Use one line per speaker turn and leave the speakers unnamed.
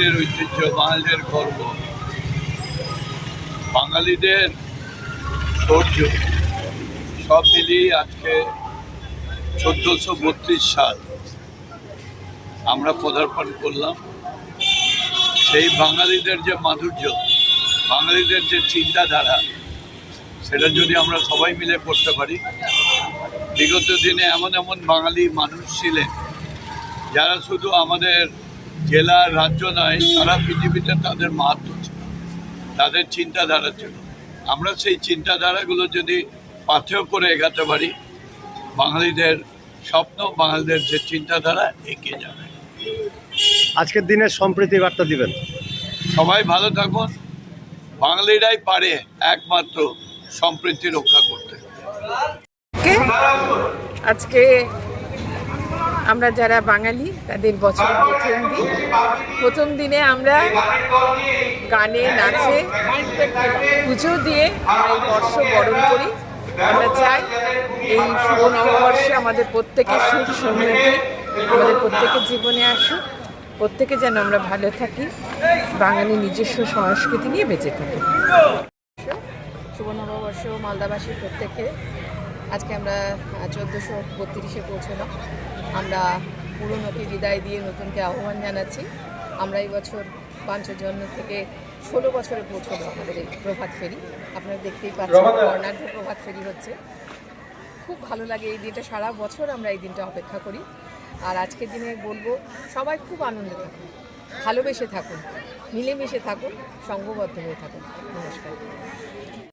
বাঙালিদের ঐতিহ্য, বাঙালিদের গর্ব। বাঙালিদের শৌর্য সব মিলিয়ে আজকে চোদ্দোশো বত্রিশ সাল আমরা পদার্পণ করলাম। সেই বাঙালিদের যে মাধুর্য, বাঙালিদের যে চিন্তাধারা, সেটা যদি আমরা সবাই মিলে করতে পারি, বিগত দিনে এমন এমন বাঙালি মানুষ ছিলেন যারা শুধু আমাদের জেলা রাজ্য নয় সারা পৃথিবীতে তাদের মাহাত্ম ছিল। তাদের চিন্তাধারা ছিল। আমরা সেই চিন্তাধারাগুলো যদি পাথেয় করে এগাতে পারি বাঙালিদের স্বপ্ন বাঙালিদের যে চিন্তাধারা এগিয়ে যাবে।
আজকের দিনে সম্প্রীতি বার্তা দিবেন।
সবাই ভালো থাকুন। বাঙালিরাই পারে একমাত্র সম্প্রীতি রক্ষা করতে।
আজকে আমরা যারা বাঙালি, তাদের বছর প্রথম দিন। প্রথম দিনে আমরা গানে, নাচে, পুজো দিয়ে আমরা এই বর্ষ বরণ করি। আমরা চাই এই শুভ নববর্ষে আমাদের প্রত্যেকের সুখ, সমৃদ্ধি আমাদের প্রত্যেকের জীবনে আসুক। প্রত্যেকে যেন আমরা ভালো থাকি, বাঙালি নিজস্ব সংস্কৃতি নিয়ে বেঁচে থাকি। শুভ নববর্ষ মালদাবাসীর প্রত্যেকে আজকে আমরা চোদ্দোশো বত্রিশে পৌঁছলাম। আমরা পুরনোকে বিদায় দিয়ে নতুনকে আহ্বান জানাচ্ছি। আমরা এই বছর পাঞ্চজন্ম থেকে ষোলো বছরে পৌঁছলো আমাদের এই প্রভাত ফেরি। আপনারা দেখতেই পাচ্ছেন বর্ণাঢ্য প্রভাত ফেরি হচ্ছে। খুব ভালো লাগে এই দিনটা সারা বছর আমরা এই দিনটা অপেক্ষা করি। আর আজকের দিনে বলব সবাই খুব আনন্দে থাকুন ভালোবেসে থাকুন মিলেমিশে থাকুন সঙ্গবদ্ধ হয়ে থাকুন। নমস্কার।